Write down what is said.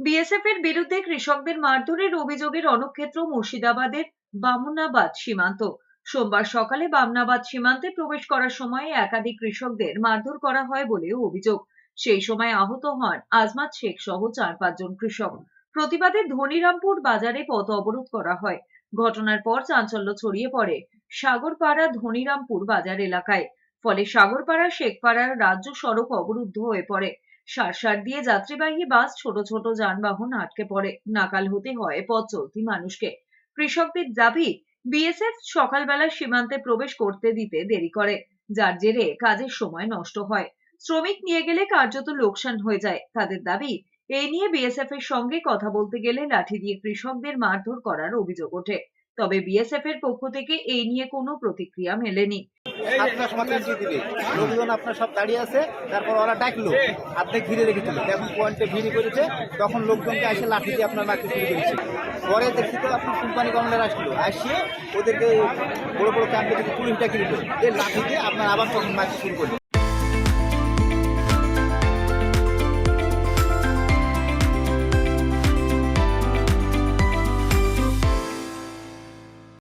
BSF এর বিরুদ্ধে কৃষকদের মারধরের অভিযোগে রণক্ষেত্র মুর্শিদাবাদের বামুনাবাদ সীমান্ত। সোমবার সকালে বামনাবাদ সীমান্তে প্রবেশ করার সময় একাধিক কৃষকদের মারধর করা হয় বলেও অভিযোগ। সেই সময় আহত হন আজমাত শেখ সহ চার পাঁচজন কৃষক। প্রতিবাদে ধনিরামপুর বাজারে পথ অবরোধ করা হয়। ঘটনার পর চাঞ্চল্য ছড়িয়ে পড়ে সাগরপাড়া ধনিরামপুর বাজার এলাকায়। ফলে সাগরপাড়া শেখপাড়ার রাজ্য সড়ক অবরুদ্ধ হয়ে পড়ে। সারসার দিয়ে যাত্রীবাহী বাস ছোট ছোট যানবাহন আটকে পড়ে। নাকাল হতে হয় পথ চলতি মানুষকে। কৃষকদের দাবি, বিএসএফ সকালবেলা সীমান্তে প্রবেশ করতে দিতে দেরি করে। যার জেরে কাজের সময় নষ্ট হয়। শ্রমিক নিয়ে গেলে কার্যত লোকসান হয়ে যায়। তাদের দাবি এই নিয়ে বিএসএফ এর সঙ্গে কথা বলতে গেলে লাঠি দিয়ে কৃষকদের মারধর করার অভিযোগ ওঠে। তবে বিএসএফ এর পক্ষ থেকে এই নিয়ে কোনো প্রতিক্রিয়া মেলেনি। সাতটার সময় এন্ট্রি দিবে লোকজন আপনার সব দাঁড়িয়ে আছে, তারপর ওরা ডাকলো। অর্ধেক ঘিরে রেখেছিল এখন পয়েন্টে ভিড় করেছে, তখন লোকজনকে এসে লাঠি দিয়ে আপনার মারতে শুরু করেছে। পরে দেখি তো আপনার কোম্পানি কমান্ডার আসলো। আসিয়ে ওদেরকে বড় বড় ক্যাম্পে থেকে পুলিশ ডাকি দিল এই লাঠি দিয়ে আপনার আবার তখন মারতে শুরু করল।